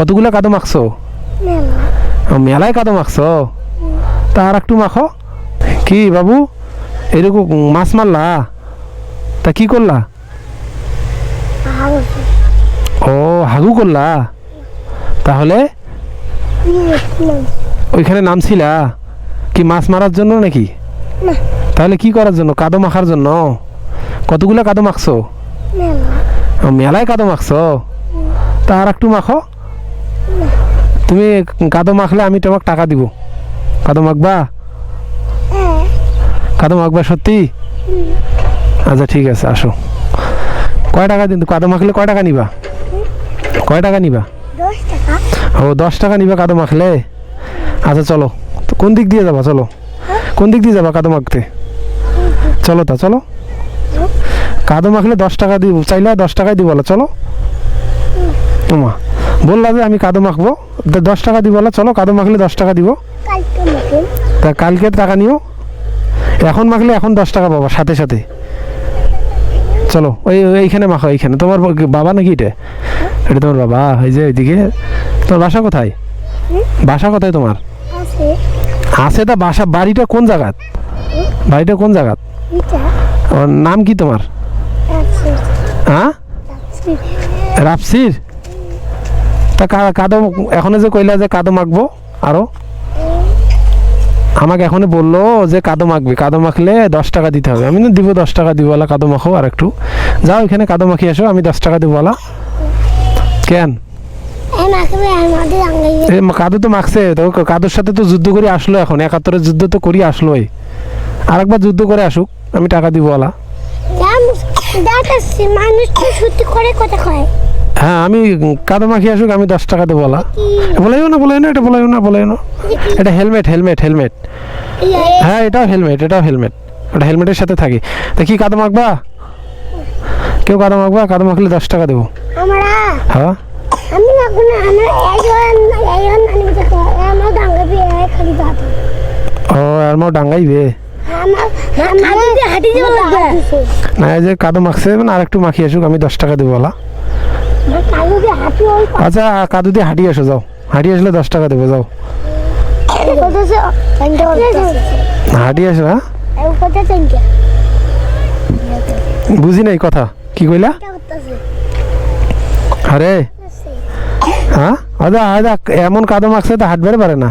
কতগুলো কাদো মাখছো? মেলায় কাদো মাখছো? তা আর একটু মাখো। কি বাবু এরকম মাছ মারলা? তা কি করলা? ও হাগু করলা? তাহলে? ওইখানে নামছিলা? কি মাছ মারার জন্য নাকি? তাহলে কি করার জন্য? কাদো মাখার জন্য? কতগুলো কাদো মাখছো? মেলায় কাদো মাখছো? তা আর একটু মাখো। তুমি কাদো মাখলে আমি তোমাকে টাকা দিব। কাদো মাখবা? কাদো মাখবা সত্যি? আচ্ছা ঠিক আছে, আসো। কয় টাকা দিন? কাদো মাখলে কয় টাকা নিবা? কয় টাকা নিবা? ও, দশ টাকা নিবা কাদো মাখলে? আচ্ছা চলো। কোন দিক দিয়ে যাবা? চলো। কোন দিক দিয়ে যাবা কাদো মাখতে? চলো তা, চলো। কাদো মাখলে দশ টাকা দিব, চাইলে দশ টাকাই দিব চলো। তোমা বললা যে আমি কাদো মাখবো। দশ টাকা দিব বলো চলো কাদো মাখলে দশ টাকা দিব। তা কালকে টাকা নিও। এখন মাখলে এখন দশ টাকা পাবা সাথে সাথে। চলো ওই এইখানে মাখো এইখানে। তোমার বাবা নাকি এটা? এটা তোমার বাবা এই যে ওইদিকে। তোমার বাসা কোথায়? বাসা কোথায় তোমার? আছে। তা বাসা বাড়িটা কোন জায়গাত? বাড়িটা কোন জায়গাত? নাম কি তোমার? হ্যাঁ? রাপসির? তা কাদো এখনও যে কইলা যে কাদো মাখবো আরও? আমাকে এখনই বলল যে কাদো মাখবে। কাদো মাখলে দশ টাকা দিতে হবে। আমি না দিব দশ টাকা দিব বলা কাদো মাখো আর একটু যাও এখানে কাদো মাখি আসো আমি দশ টাকা দিব বলা কেন কাদো তো মাখছে তো কাদোর সাথে তো যুদ্ধ করে আসলো এখন। একাত্তরের যুদ্ধ তো করি আসলোই। আরেকবার যুদ্ধ করে আসুক আমি টাকা দিব দেখাচ্ছি মানুষ তো সত্যি করে কথা কয়। হ্যাঁ আমি কাদো মাখি আসুক আমি দশ টাকা দেবো বলা বলাইও না বলাইও না এটা বলাইও না বলাইও না। এটা হেলমেট হেলমেট হেলমেট হ্যাঁ এটাও হেলমেট এটাও হেলমেট ওটা হেলমেটের সাথে থাকি। তা কি কাদো মাখবা? কেউ কাদো মাখবা? কাদো মাখলে দশ টাকা দেবো। হ্যাঁ? ও আর মাও ডাঙ্গাইবে না যে কাদো মাখছে মানে আর একটু মাখি আসুক আমি দশ টাকা দেবো বলা আচ্ছা কাদু দিয়ে হাঁটি আসো, যাও। হাঁটি আসলে দশ টাকা দেবো, যাও। হাঁটি আসো হ্যাঁ? কোথায় বুঝি নাই কথা। কি কইলা? আরে। হ্যাঁ? আচ্ছা আচ্ছা এমন কাদো মাখছে তো হাঁটবে পারে না।